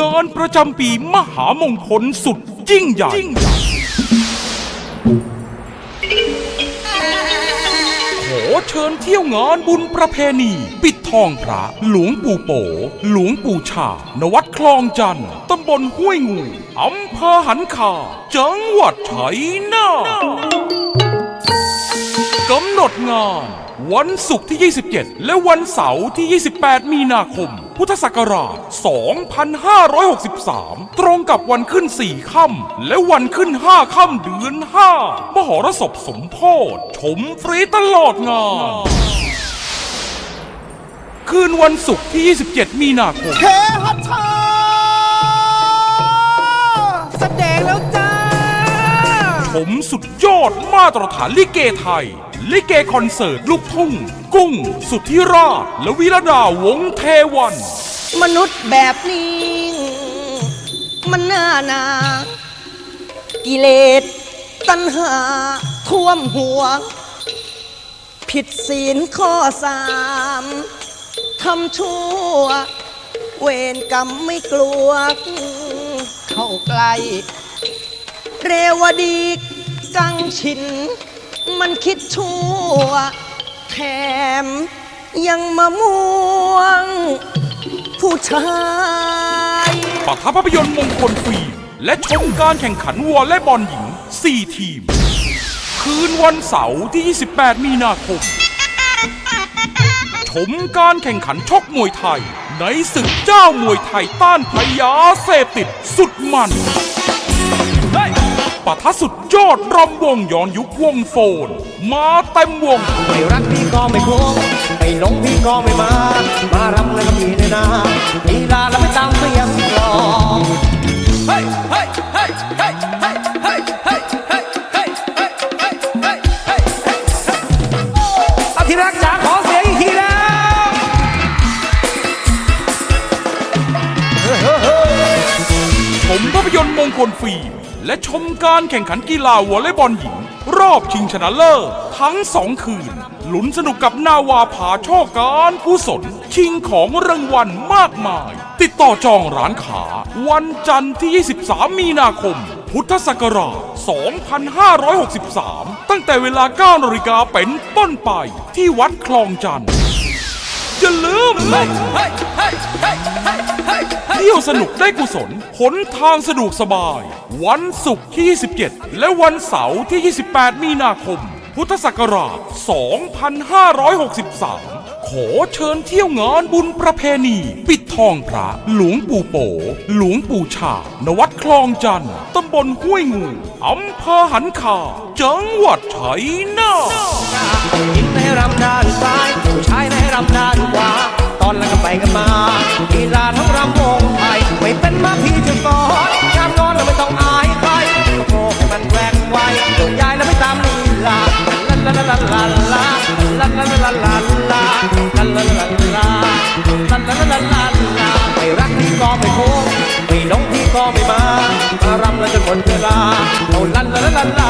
งานประจำปีมหามงคลสุดยิ่งใหญ่ขอเชิญเที่ยวงานบุญประเพณี ปิดทองพระ หลวงปู่โป หลวงปู่ชาณวัดคลองจันทน์ตำบลห้วยงูอำเภอหันคา จังหวัดชัยนาทกำหนดงาน วันศุกร์ที่ 27 และวันเสาร์ที่ 28 มีนาคม พุทธศักราช 2563 ตรงกับวันขึ้น 4 ค่ำ และวันขึ้น 5 ค่ำเดือน 5 มหรสพสมโพธิชมฟรีตลอดงาน คืนวันศุกร์ที่ 27 มีนาคมเทหัชชาแมสุดยอดมาตรฐานลิเกไทย ลิเกคอนเสิร์ตลูกทุ่ง กุ้ง สุทธิราชและวิรดาวงเทวัน มนุษย์แบบนี้ มันน่าหนา กิเลสตัณหาท่วมหัว ผิดศีลข้อสามทำชั่ว เวรกรรมไม่กลัว เข้าใกล้ เรวดีกังชิน มันคิดชั่ว แถมยังมาม่วง ผู้ชายปะทะภาพยนตร์มงคลฟิล์มและชมการแข่งขันวอลเลย์บอลหญิง 4 ทีม คืนวันเสาร์ที่ 28 มีนาคม ชมการแข่งขันชกมวยไทย ในศึกเจ้ามวยไทยต้านพยาเสพติดสุดมัน ปะทะสุดยอดรำวงย้อนยุควงโฟน มาเต็มวง ไม่รักพี่ก็ไม่ควงไม่หลงพี่ก็ไม่มา มารำแล้วก็มีในนาลีลาแล้วไม่ตามเสียงกลองเฮ้ยเฮ้ยเฮ้ยเฮ้ยเฮ้ยเฮ้ยเฮ้ยเฮ้ยเฮ้ยเฮ้ยเฮ้ยเฮ้ยเฮ้ยเฮ้ยเอาที่รักจ๋าขอเสียงอีกทีแล้วชมภาพยนตร์มงคลฟิล์ม และชมการแข่งขันกีฬาวอลเลย์บอลหญิง รอบชิงชนะเลิศทั้งสองคืน หลุ้นสนุกกับนาวาผาช่อการกุศลชิงของรางวัลมากมาย ติดต่อจองร้านขาวันจันทร์ที่ 23 มีนาคม พุทธศักราช 2563 ตั้งแต่เวลา 9นาฬิกาเป็นต้นไปที่วัดคลองจันทน์อย่าลืม เที่ยวสนุกได้กุศลหนทางสะดวกสบาย วันศุกร์ที่ 27 และวันเสาร์ที่ 28 มีนาคม พุทธศักราช 2563 ขอเชิญเที่ยวงานบุญประเพณี ปิดทองพระ หลวงปู่โป หลวงปู่ชาณวัดคลองจันทน์ตำบลห้วยงูอำเภอหันคา จังหวัดชัยนาทหญิงในรำด้านซ้ายผู้ชายในรำด้านขวา ตอนแล้วก็ไปกันมา ไม่รักพี่ก็ไม่โค้งไม่น้องพี่ก็ไม่มามารำแล้วจนหมดเวลาเอาลันลันลันลันลา